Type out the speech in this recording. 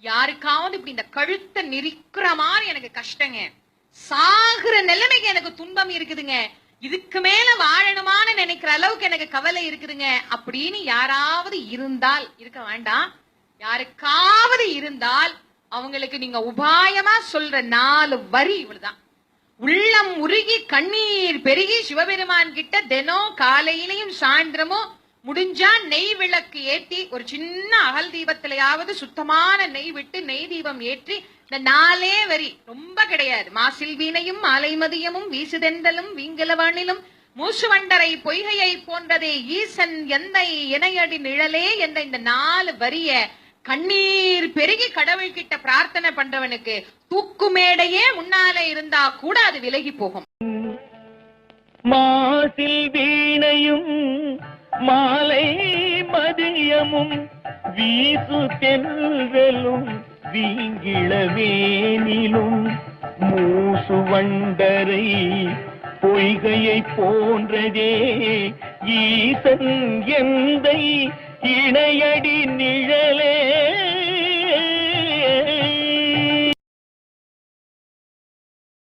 யாருக்காவது இப்படி இந்த கழுத்தை நெரிக்கிற மாதிரி எனக்கு கஷ்டங்க. சாகுற நிலைமைக்கு எனக்கு துன்பம் இருக்குதுங்க. இதுக்கு மேல வாழணுமான்னு நினைக்கிற அளவுக்கு எனக்கு கவலை இருக்குதுங்க. அப்படின்னு யாராவது இருந்தால் இருக்க வேண்டாம். யாருக்காவது இருந்தால் அவங்களுக்கு நீங்க உபாயமா சொல்ற நாலு வரி இவ்வளவுதான். உள்ளம் உருகி கண்ணீர் பெருகி சிவபெருமான் கிட்ட தினம் காலையிலையும் சாயந்தரமும் முடிஞ்சா நெய் விளக்கு ஏத்தி ஒரு சின்ன அகல் தீபத்திலையாவது சுத்தமான நெய் விட்டு நெய் தீபம் ஏற்றி இந்த நாலே வரி ரொம்ப கிடையாது. மாசில் வீணையும் மாலை மதியமும் வீசுதெண்டலும் வீங்கலவானிலும் மூசுவண்டரை பொய்கையை போன்றதே ஈசன் எந்தை இணையடி நிழலே என்ற இந்த நாலு வரிய கண்ணீர் பெருகி கடவுள் கிட்ட பிரார்த்தனை பண்றவனுக்கு தூக்கு மேடையே முன்னாலே இருந்தா கூட அது விலகி போகும். மாசில் வீணையும் மாலை மதியமும் வீசு தெல்வெலும் வீங்கிழவேனிலும். மூசு வண்டரை பொய்கையை போன்றதே ஈசன் எந்தை இணையடி நிழலே.